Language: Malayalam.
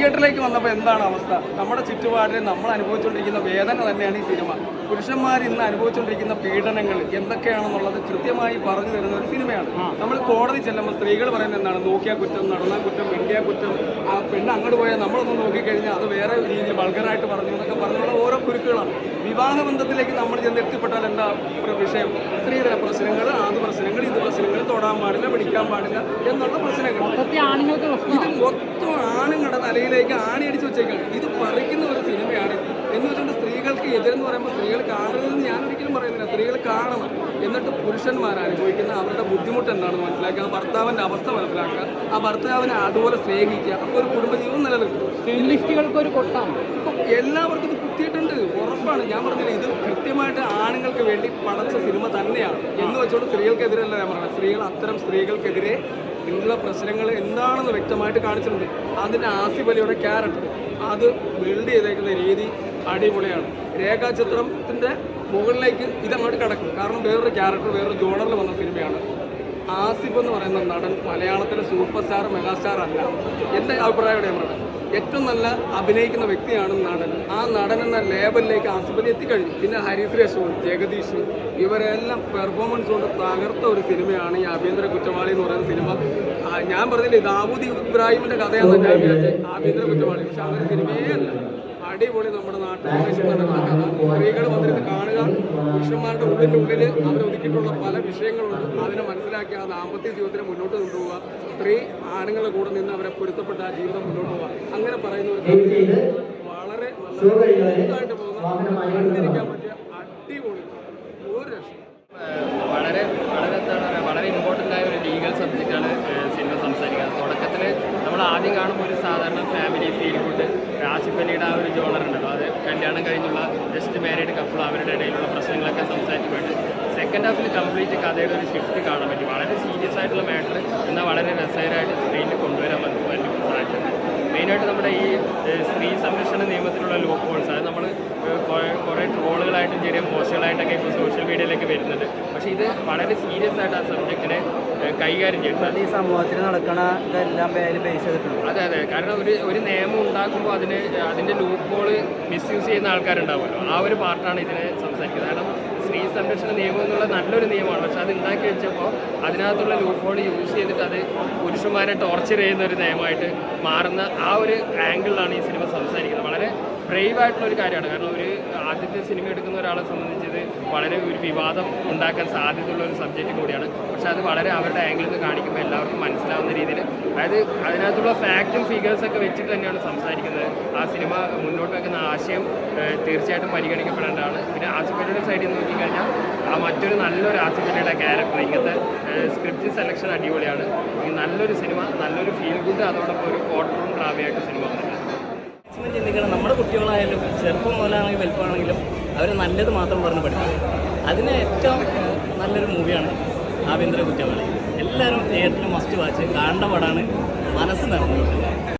തിയേറ്ററിലേക്ക് വന്നപ്പോൾ എന്താണ് അവസ്ഥ? നമ്മുടെ ചുറ്റുപാടിൽ നമ്മൾ അനുഭവിച്ചുകൊണ്ടിരിക്കുന്ന വേദന തന്നെയാണ് ഈ സിനിമ. പുരുഷന്മാർ ഇന്ന് അനുഭവിച്ചുകൊണ്ടിരിക്കുന്ന പീഡനങ്ങൾ എന്തൊക്കെയാണെന്നുള്ളത് കൃത്യമായി പറഞ്ഞു തരുന്ന ഒരു സിനിമയാണ്. നമ്മൾ കോടതി ചെല്ലുമ്പോൾ സ്ത്രീകൾ പറയുന്നത് എന്താണ്? നോക്കിയാൽ കുറ്റം നടന്നാൽ കുറ്റം വെണ്ടിയാൽ കുറ്റം ആ പെണ്ണ് അങ്ങോട്ട് പോയാൽ നമ്മളൊന്ന് നോക്കിക്കഴിഞ്ഞാൽ അത് വേറെ രീതിയിൽ വൾഗറായിട്ട് പറഞ്ഞു എന്നൊക്കെ പറഞ്ഞുള്ള ഓരോ കുരുക്കുകളാണ്. വിവാഹ ബന്ധത്തിലേക്ക് നമ്മൾ ചെന്ന് എത്തിപ്പെട്ടാൽ എന്താ വിഷയം? സ്ത്രീധന പ്രശ്നങ്ങൾ ആത് പ്രശ്നങ്ങൾ ഇത് പ്രശ്നങ്ങൾ തൊടാൻ പാടില്ല പിടിക്കാൻ പാടില്ല എന്നുള്ള പ്രശ്നങ്ങൾ. ഇത് മൊത്തം ആണുങ്ങളുടെ തലയിലേക്ക് ആണി അടിച്ചു വെച്ചേക്കാണ്. ഇത് പറിക്കുന്ന ഒരു സിനിമയാണ്. എതിരെന്ന് പറയുമ്പോൾ സ്ത്രീകൾ കാണരുതെന്ന് ഞാൻ ഒരിക്കലും പറയുന്നില്ല. സ്ത്രീകൾ കാണണം. എന്നിട്ട് പുരുഷന്മാർ അനുഭവിക്കുന്ന അവരുടെ ബുദ്ധിമുട്ട് എന്താണെന്ന് മനസ്സിലാക്കുക. ഭർത്താവിന്റെ അവസ്ഥ മനസ്സിലാക്കുക. ആ ഭർത്താവിനെ അതുപോലെ സ്നേഹിക്കുക. അപ്പോൾ ഒരു കുടുംബജീവൻ നിലനിൽക്കും. ഫെമിനിസ്റ്റുകൾക്ക് ഒരു കൊട്ടാണ്. എല്ലാവർക്കും കുത്തിയിട്ടുണ്ട്. ഉറപ്പാണ്. ഞാൻ പറഞ്ഞില്ല ഇത് കൃത്യമായിട്ട് ആണുങ്ങൾക്ക് വേണ്ടി പടച്ച സിനിമ തന്നെയാണ്. എന്ന് വെച്ചുകൊണ്ട് സ്ത്രീകൾക്കെതിരല്ല ഞാൻ പറഞ്ഞത് സ്ത്രീകൾ അത്തരം സ്ത്രീകൾക്കെതിരെ ഉള്ള പ്രശ്നങ്ങൾ എന്താണെന്ന് വ്യക്തമായിട്ട് കാണിച്ചിട്ടുണ്ട്. അതിന്റെ ആസിഫ് അലിയുടെ ക്യാരക്ടർ. അത് ബിൽഡ് ചെയ്തേക്കുന്ന രീതി അടിപൊളിയാണ്. രേഖാചിത്രത്തിന്റെ മുകളിലേക്ക് ഇതങ്ങോട്ട് കിടക്കും. കാരണം വേറൊരു ക്യാരക്ടർ വേറൊരു ജോണറിൽ വന്ന സിനിമയാണ്. ആസിഫ് എന്ന് പറയുന്ന നടൻ മലയാളത്തിലെ സൂപ്പർ സ്റ്റാർ മെഗാസ്റ്റാർ അല്ല. എന്റെ അഭിപ്രായം ഇവിടെ പറയുന്നത് ഏറ്റവും നല്ല അഭിനയിക്കുന്ന വ്യക്തിയാണ് നടൻ. ആ നടൻ എന്ന ലേബലിലേക്ക് ആസിഫലി എത്തിക്കഴിഞ്ഞു. പിന്നെ ഹരീഷ് രേഷവും ജഗദീഷ് ഇവരെല്ലാം പെർഫോമൻസ് കൊണ്ട് തകർത്ത ഒരു സിനിമയാണ് ഈ ആഭ്യന്തര കുറ്റവാളി എന്ന് പറയുന്ന സിനിമ. ഞാൻ പറഞ്ഞില്ലേ ദാവൂദ് ഇബ്രാഹിമിന്റെ കഥയാണെന്ന് ഞാൻ വിചാരിച്ചത് ആഭ്യന്തര കുറ്റവാളി. പക്ഷെ അങ്ങനെ സിനിമയേ അല്ല. അടിപൊളി നമ്മുടെ നാട്ടിൽ പ്രദേശത്ത് നടക്കുന്ന കഥ സ്ത്രീകൾ വന്നിരുന്ന് കാണുക പുരുഷന്മാരുടെ ഉള്ളിന്റെ ഉള്ളിൽ അവർ ഒതുക്കിയിട്ടുള്ള പല വിഷയങ്ങളുണ്ട്. അതിനെ മനസ്സിലാക്കി ആ ദാമ്പത്യ ജീവിതത്തിനെ മുന്നോട്ട് കൊണ്ടുപോവുക. സ്ത്രീ ആണുങ്ങളുടെ കൂടെ നിന്ന് അവരെ പൊരുത്തപ്പെട്ട ആ ജീവിതം മുന്നോട്ട് പോവുക. അങ്ങനെ പറയുന്ന ഒരു വളരെ നല്ല ഇതായിട്ട് പോകുന്ന കണ്ടിരിക്കാൻ പറ്റിയ അടിപൊളി ഒരു രക്ഷ. വളരെ വളരെ എന്താണ് പറയുക വളരെ ഇമ്പോർട്ടന്റ് ആയ ഒരു ലീഗൽ സബ്ജക്റ്റാണ് സിനിമ സംസാരിക്കുന്നത് തുടക്കത്തിൽ നമ്മൾ ആദ്യം കാണുമ്പോൾ ഒരു സാധാരണ ഫാമിലി ഫീൽ ഗുഡ് ആസിഫ് ആ ഒരു ജോണർ ഉണ്ടല്ലോ. അത് കല്യാണം കഴിഞ്ഞുള്ള ജസ്റ്റ് മാരീഡ് കപ്പിൾ അവരുടെ ഇടയിലുള്ള പ്രശ്നങ്ങളൊക്കെ സംസാരിച്ച് പോയിട്ട് സെക്കൻഡ് ഹാഫിൽ കംപ്ലീറ്റ് കഥയുടെ ഒരു ഷിഫ്റ്റ് കാണാൻ പറ്റി. വളരെ സീരിയസ് ആയിട്ടുള്ള മാറ്റർ എന്നാൽ വളരെ രസകരമായിട്ട് സ്ക്രീനിൽ കൊണ്ടുവരാൻ പറ്റും സാധിച്ചിട്ടുണ്ട് മെയിനായിട്ട് നമ്മുടെ ഈ സ്ത്രീ സംരക്ഷണ നിയമത്തിലുള്ള ലോക്ക് ഹോൾസ് അത് നമ്മൾ കുറേ ട്രോളുകളായിട്ടും ചെറിയ പോസ്റ്റുകളായിട്ടൊക്കെ ഇപ്പോൾ സോഷ്യൽ മീഡിയയിലേക്ക് വരുന്നുണ്ട്. പക്ഷേ ഇത് വളരെ സീരിയസ് ആയിട്ട് ആ സബ്ജക്റ്റിനെ കൈകാര്യം ചെയ്യുന്നത് ഈ സമൂഹത്തിൽ നടക്കണ ഇതെല്ലാം ബേസ് ചെയ്തിട്ടുണ്ട്. അതെ അതെ. കാരണം ഒരു ഒരു നിയമം ഉണ്ടാക്കുമ്പോൾ അതിന് അതിന്റെ ലൂപ്പ് ഹോൾ മിസ്യൂസ് ചെയ്യുന്ന ആൾക്കാരുണ്ടാവുമല്ലോ. ആ ഒരു പാർട്ടാണ് ഇതിനെ സംസാരിക്കുന്നത്. കാരണം സ്ത്രീ സംരക്ഷണ നിയമം എന്നുള്ള നല്ലൊരു നിയമമാണ്. പക്ഷെ അത് ഉണ്ടാക്കി വെച്ചപ്പോൾ അതിനകത്തുള്ള ലൂപ്പോൾ യൂസ് ചെയ്തിട്ട് അത് പുരുഷന്മാരെ ടോർച്ചർ ചെയ്യുന്ന ഒരു നിയമമായിട്ട് മാറുന്ന ആ ഒരു ആംഗിളിലാണ് ഈ സിനിമ സംസാരിക്കുന്നത്. വളരെ ബ്രേവ് ആയിട്ടുള്ള ഒരു കാര്യമാണ്. കാരണം ഒരു ആദ്യത്തെ സിനിമ എടുക്കുന്ന ഒരാളെ സംബന്ധിച്ചത് വളരെ ഒരു വിവാദം ഉണ്ടാക്കാൻ സാധ്യതയുള്ള ഒരു സബ്ജക്റ്റ് കൂടിയാണ്. പക്ഷെ അത് വളരെ അവരുടെ ആംഗിളിൽ നിന്ന് കാണിക്കുമ്പോൾ എല്ലാവർക്കും മനസ്സിലാവുന്ന രീതിയിൽ അതായത് അതിനകത്തുള്ള ഫാക്റ്റും ഫിഗേഴ്സൊക്കെ വെച്ചിട്ട് തന്നെയാണ് സംസാരിക്കുന്നത്. ആ സിനിമ മുന്നോട്ട് വെക്കുന്ന ആശയം തീർച്ചയായിട്ടും പരിഗണിക്കപ്പെടേണ്ടതാണ്. പിന്നെ ആസിഫലിയുടെ സൈഡിൽ നിന്ന് നോക്കിക്കഴിഞ്ഞാൽ ആ മറ്റൊരു നല്ലൊരു ആസിഫലിയുടെ ക്യാരക്ടർ ഇങ്ങനത്തെ സ്ക്രിപ്റ്റ് സെലക്ഷൻ അടിപൊളിയാണ്. നല്ലൊരു സിനിമ നല്ലൊരു ഫീൽ ഗുഡ് അതോടൊപ്പം ഒരു കോർട്ട് റൂം ഡ്രാമയായിട്ട് സിനിമ വന്നിട്ടുണ്ട് മാക്സിമം ചിന്തിക്കണം. നമ്മുടെ കുട്ടികളായാലും ചെറുപ്പം മുതലാണെങ്കിലും വലുപ്പമാണെങ്കിലും അവർ നല്ലത് മാത്രം പറഞ്ഞ് പഠിക്കും അതിന് ഏറ്റവും നല്ലൊരു മൂവിയാണ് ആഭ്യന്തര കുറ്റവാളി. എല്ലാവരും തിയേറ്ററിൽ മസ്റ്റ് വാച്ച് കാണേണ്ട പടമാണ് മനസ്സ് നിറഞ്ഞു